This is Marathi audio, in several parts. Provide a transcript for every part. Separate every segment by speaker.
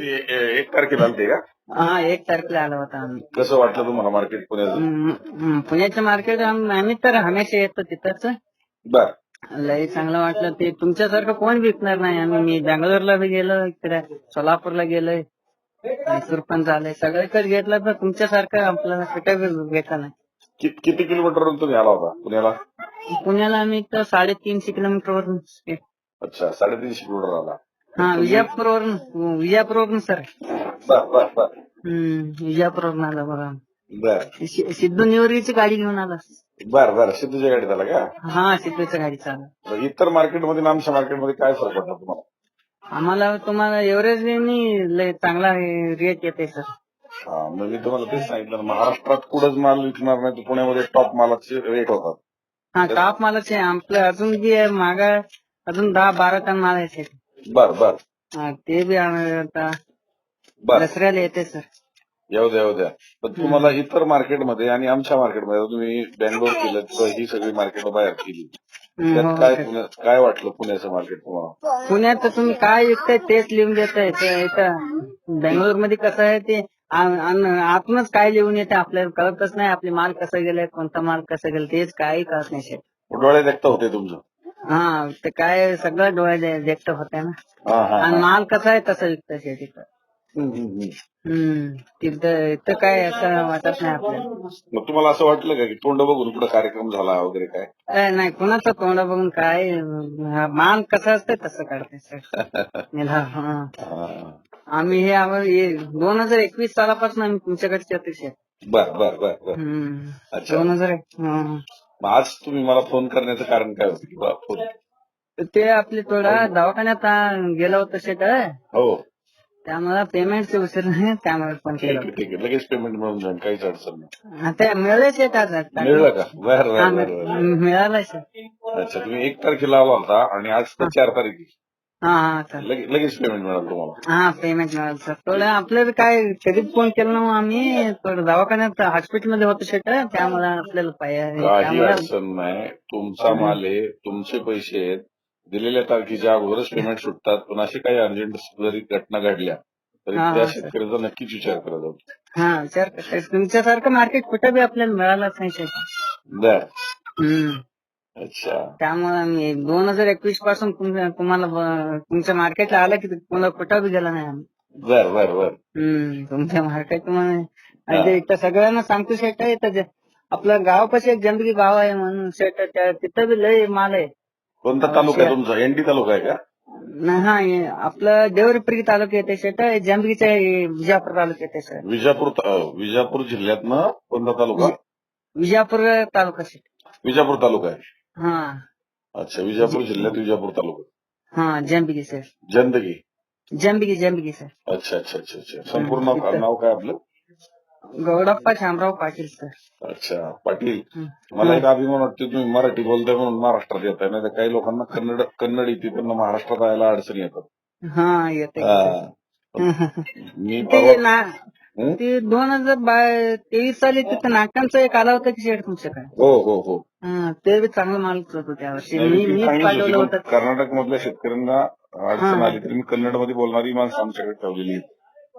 Speaker 1: ए- एक तारखेला आलते का?
Speaker 2: हा एक तारखेला आला होता आम्ही.
Speaker 1: कसं वाटलं तुम्हाला मार्केट पुण्याचं?
Speaker 2: हम्म, हम्म, पुण्याचं मार्केट आम्ही तर हमेशा येतो तिथंच.
Speaker 1: बर.
Speaker 2: लई चांगलं वाटलं. ते तुमच्यासारखं कोण विकणार नाही. आम्ही मी बँगलोरला बी गेलो इकडे सोलापूरला गेलोय मैसूर पण झालंय. सगळीकडे घेतलं तर तुमच्यासारखं आपल्याला कुठे भेटलं नाही.
Speaker 1: कि- किती किलोमीटरवरून तुम्ही आला होता पुण्याला?
Speaker 2: पुण्याला आम्ही तर साडेतीनशे किलोमीटर वरून
Speaker 1: अच्छा साडेतीनशे किलोमीटर आला.
Speaker 2: हा विजापूरवरून विजापूरवरून सर.
Speaker 1: बर बर बर.
Speaker 2: हम्म विजापूरवरून आला बघा.
Speaker 1: बर.
Speaker 2: सि- सिद्धू निवरीची गाडी घेऊन आला.
Speaker 1: बर बर. सिद्धूच्या गाडीत आला का?
Speaker 2: हा सिद्धूच्या गाडी चालू
Speaker 1: बरं, इतर मार्केटमध्ये आणि आमच्या मार्केटमध्ये काय फरक पडला तुम्हाला?
Speaker 2: आम्हाला तुम्हाला एव्हरेज लय चांगला रेट येते सर.
Speaker 1: हा मग मी तुम्हाला तेच सांगितलं. ना, महाराष्ट्रात कुठंच माल विकणार नाही तर पुण्यामध्ये टॉप मालाचे रेट होतात.
Speaker 2: हा टॉप मालाचे आपलं अजून जे आहे मागा अजून दहा बारा टन माल आहे.
Speaker 1: बर बर.
Speaker 2: हा, ते बी आता.
Speaker 1: बर.
Speaker 2: दसऱ्याला येते सर.
Speaker 1: येऊ द्या येऊ द्या. पण तुम्हाला इतर मार्केटमध्ये आणि आमच्या मार्केटमध्ये आता तुम्ही बँगलोर केलं किंवा ही सगळी मार्केट बाहेर केली. त्यात काय काय वाटलं पुण्याचं मार्केट तुम्हाला?
Speaker 2: पुण्यात तर तुम्ही काय विकताय तेच लिहून देताय ते इथं बेंगलोरमध्ये कसं आहे ते आ- आन- आतूनच काय लिहून येते आपल्याला कळतच नाही आपले माल कसं गेलाय कोणता माल कसं गेलं तेच काही कळत नाही
Speaker 1: डोळे देखता होते तुमचं.
Speaker 2: हा ते काय सगळं डोळे देखत होते ना.
Speaker 1: हा हा
Speaker 2: आणि माल कसा आहे तसं विकत इथं
Speaker 1: हम्म, हम्म, हम्म.
Speaker 2: हम्म तिथं इथं काय असं वाटत नाही आपल्याला.
Speaker 1: मग तुम्हाला असं वाटलं का की तोंड बघून कुठं कार्यक्रम झाला वगैरे काय?
Speaker 2: ए, नाही कुणाचं तोंड बघून काय अं, माल कसं असतंय तसं काढते सर. मला हा. आम्ही हे हे दोन हजार एकवीस सालापासून आम्ही तुमच्याकडचे होते शेट
Speaker 1: बर बर बर बर. अच्छा.
Speaker 2: दोन हजार एक हं.
Speaker 1: आज तुम्ही मला फोन करण्याचं कारण काय होतं? किंवा फोन
Speaker 2: ते आपले थोडा दवाखान्यात आ, गेलं होतं शेट
Speaker 1: हो.
Speaker 2: त्यामुळे पेमेंटचे उशीर नाही त्यामुळे फोन
Speaker 1: ठीक
Speaker 2: केला.
Speaker 1: आहे ठीक आहे. लगेच पेमेंट मिळून जाईल काहीच अडचण नाही.
Speaker 2: मिळालं शेट आज.
Speaker 1: मिळलं का? बर
Speaker 2: हा,
Speaker 1: बर बर बर.
Speaker 2: मिळालं शेट
Speaker 1: अच्छा तुम्ही एक तारखेला आला होता आणि आज तर चार तारीख आहे.
Speaker 2: हा हा सर
Speaker 1: लगे- लगेच पेमेंट मिळालं तुम्हाला.
Speaker 2: हा पेमेंट मिळालं सर थोडं आपल्याला काय कधी फोन केला ना मग आम्ही थोडं दवाखान्यात हॉस्पिटलमध्ये होतो शेट त्यामुळे आपल्याला पाहिजे
Speaker 1: काही
Speaker 2: त्यामुळे
Speaker 1: अडचण नाही. तुमचा माल आहे तुमचे पैसे आहेत. दिलेल्या तारखेच्या अगोदरच पेमेंट सुटतात. पण अशी काही अर्जंट जरी घटना घडल्या तरी
Speaker 2: हा,
Speaker 1: त्या
Speaker 2: हा, सर.
Speaker 1: शेतकऱ्याचा नक्कीच विचार करा जातो
Speaker 2: हा विचार करताय. तुमच्यासारखं मार्केट कुठं बी आपल्याला मिळालंच नाही शेट
Speaker 1: बर.
Speaker 2: हम्म.
Speaker 1: अच्छा.
Speaker 2: त्यामुळे मी दोन हजार एकवीसपासून तुम- तुम्हाला ब- तुमच्या मार्केटला आलं की तुम्हाला कुठं बी गेला नाही आम्ही.
Speaker 1: बर बर बर.
Speaker 2: हम्म तुमच्या मार्केट आणि ते इथं सगळ्यांना सांगतो शेट इथं जे- आपलं गाव एक जंबगी गाव आहे म्हणून शेट त्या- तिथं बी लय माल आहे.
Speaker 1: कोणता तालुका आहे तुमचा? एनटी तालुका आहे का?
Speaker 2: नाही, हा हे आपलं देवरिपरी तालुका येते शेट जंबगीच्या विजापूर तालुका येते सर.
Speaker 1: विजापूर त- अं, विजापूर जिल्ह्यातनं कोणता तालुका?
Speaker 2: विजापूर तालुका शेट
Speaker 1: विजापूर तालुका आहे.
Speaker 2: हा.
Speaker 1: अच्छा विजापूर जिल्ह्यात विजापूर तालुका
Speaker 2: हा जंबगी सर.
Speaker 1: जंदगी
Speaker 2: जंबगी जंबगी सर.
Speaker 1: अच्छा अच्छा अच्छा अच्छा. संपूर्ण नाव नाव काय आपलं?
Speaker 2: गौडप्पा शामराव पाटील सर.
Speaker 1: अच्छा पाटील.
Speaker 2: हं.
Speaker 1: मला एक अभिमान वाटतो तुम्ही मराठी बोलताय म्हणून महाराष्ट्रात येत आहे नाही तर काही लोकांना कन्नड कन्नड येते पण महाराष्ट्रात यायला अडचणी येतात.
Speaker 2: हा येते
Speaker 1: हा. मी
Speaker 2: ते
Speaker 1: परवा
Speaker 2: ना
Speaker 1: हं?
Speaker 2: ते दोन हजार बा- तेवीस साली तिथं नाटकांचा एक आला होता की शेड तुमच्याकडे
Speaker 1: हो हो हो.
Speaker 2: हा, ते बी चांगलं माल होतो त्यावर्षी मी पाठवलं
Speaker 1: होती, कर्नाटक मधल्या शेतकऱ्यांना अडचण
Speaker 2: हा.
Speaker 1: आली तरी मी कन्नडमध्ये बोलणारी माणसं आमच्याकडे ठेवलेली आहेत.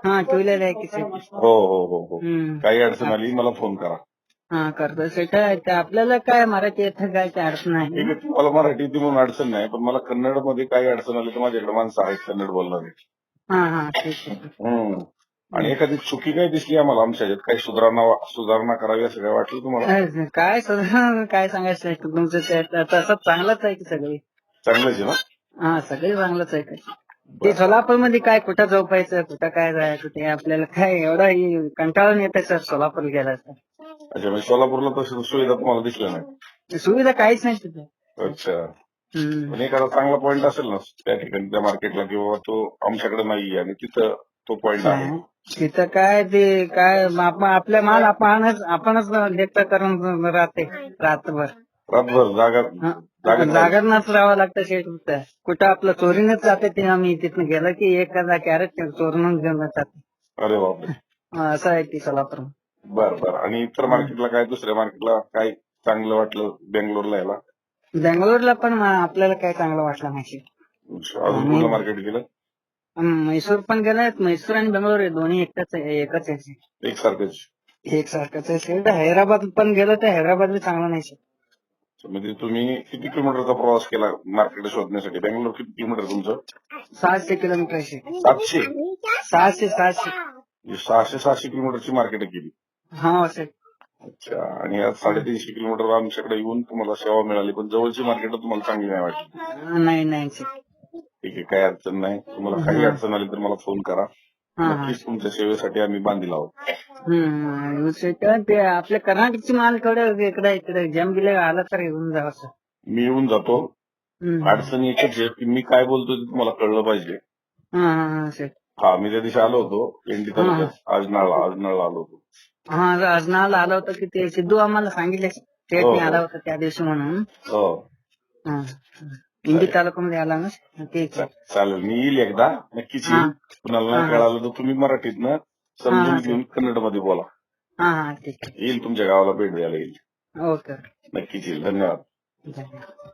Speaker 2: हा ठेवलेलं आहे की
Speaker 1: हो हो हो हो.
Speaker 2: हम्म.
Speaker 1: काही अडचण आली मला फोन करा.
Speaker 2: हा करतो. सेट ते आपल्याला काय मराठी येतं काय काय अडचण
Speaker 1: ठीक आहे तुम्हाला मराठी येते म्हणून अडचण नाही पण मला कन्नडमध्ये काही अडचण आली तर माझ्याकडे माणसं आहेत कन्नड बोलणारे.
Speaker 2: हा हा ठीक आहे.
Speaker 1: आणि एखादी चुकी काय दिसली आम्हाला आमच्या ह्याच्यात काही सुधारणा सुधारणा करावी असं काय वाटलं तुम्हाला?
Speaker 2: अं, काय सगळं काय सांगायचं आहे? तुमचं ते तसं चांगलंच आहे की सगळी?
Speaker 1: चांगलंच आहे ना?
Speaker 2: हा सगळी चांगलंच आहे काय ते सोलापूरमध्ये काय कुठं झोपायचं कुठं काय जायचं ते आपल्याला काय एवढा हे कंटाळून येतं सर सोलापूर गेला तर
Speaker 1: अच्छा म्हणजे सोलापूरला तशी सुविधा तुम्हाला दिसल्या नाही?
Speaker 2: सुविधा काहीच नाही तिथे.
Speaker 1: अच्छा.
Speaker 2: हम्म.
Speaker 1: पण एखादा चांगला पॉईंट असेल ना त्या ठिकाणी त्या मार्केटला किंवा तो आमच्याकडे नाहीये आणि तिथं तो पॉईंट आहे.
Speaker 2: तिथं काय ते काय आप- आपल्या माल आपणच आपणच देखता करून राहते रात्रभर
Speaker 1: रातभर जागा
Speaker 2: जागरणच राहावं लागतं शेट. कुठं आपलं चोरीनच जाते ते आम्ही तिथनं गेलं की एखादा कॅरेट चोरून घेऊन जाते.
Speaker 1: अरे बापरे.
Speaker 2: असं आहे ती सोलापूर
Speaker 1: बर बर. आणि इतर मार्केटला काय दुसऱ्या मार्केटला काय चांगलं वाटलं बेंगलोरला यायला?
Speaker 2: बेंगलोरला पण आपल्याला काय चांगलं वाटलं नाही शेट.
Speaker 1: अजून कुठलं मार्केट गेलं?
Speaker 2: म्हैसूर पण गेलाय म्हैसूर आणि बेंगलोर आहे दोन्ही एकच आहे एकच आहे.
Speaker 1: एकसारखंच.
Speaker 2: एकसारखंच आहे. शेट हैदराबाद पण गेलो तर हैदराबाद बी चांगला नाही शेट
Speaker 1: म्हणजे तुम्ही किती किलोमीटरचा प्रवास केला मार्केट शोधण्यासाठी? बेंगलोर किती किलोमीटर तुमचं?
Speaker 2: सहाशे किलोमीटर आहे
Speaker 1: सातशे?
Speaker 2: सहाशे सहाशे.
Speaker 1: म्हणजे सहाशे सहाशे किलोमीटरची मार्केट केली.
Speaker 2: हा
Speaker 1: अच्छा आणि आज साडेतीनशे किलोमीटर आमच्याकडे येऊन तुम्हाला सेवा मिळाली पण जवळची मार्केट तुम्हाला चांगली नाही वाटली.
Speaker 2: नाही नाही
Speaker 1: ठीक आहे काही अडचण नाही. तुम्हाला काही अडचण आली तर मला फोन करा.
Speaker 2: हा हा.
Speaker 1: नक्कीच तुमच्या सेवेसाठी आम्ही बांधील आहोत.
Speaker 2: हम्म ते आपल्या कर्नाटकची माल थोडं इकडे इकडे जम दिले आला तर घेऊन जावं सर
Speaker 1: मी येऊन जातो.
Speaker 2: हम्म.
Speaker 1: अडचण एकच आहे की मी काय बोलतोय ते तुम्हाला कळलं पाहिजे.
Speaker 2: हा हा हा
Speaker 1: हा मी त्या दिवशी आलो होतो पेंडी तालुक्यात. आजनाळला आलो होतो.
Speaker 2: हा अर्जनाला आला होता की ते सिद्धू आम्हाला सांगितले
Speaker 1: हो.
Speaker 2: मी आला होता त्या दिवशी म्हणून.
Speaker 1: हो.
Speaker 2: हा. इंदी तालुक्यामध्ये आला ना?
Speaker 1: चा- चालेल मी येईल एकदा. नक्कीच
Speaker 2: हा.
Speaker 1: येईल कुणाला नाही. कळालं तर तुम्ही मराठीतनं
Speaker 2: हा.
Speaker 1: समजून घेऊन कन्नडमध्ये बोला.
Speaker 2: हा हा ठीक
Speaker 1: येईल तुमच्या गावाला भेट द्यायला येईल.
Speaker 2: आहे ओके.
Speaker 1: नक्कीच येईल. धन्यवाद.
Speaker 2: धन्यवाद.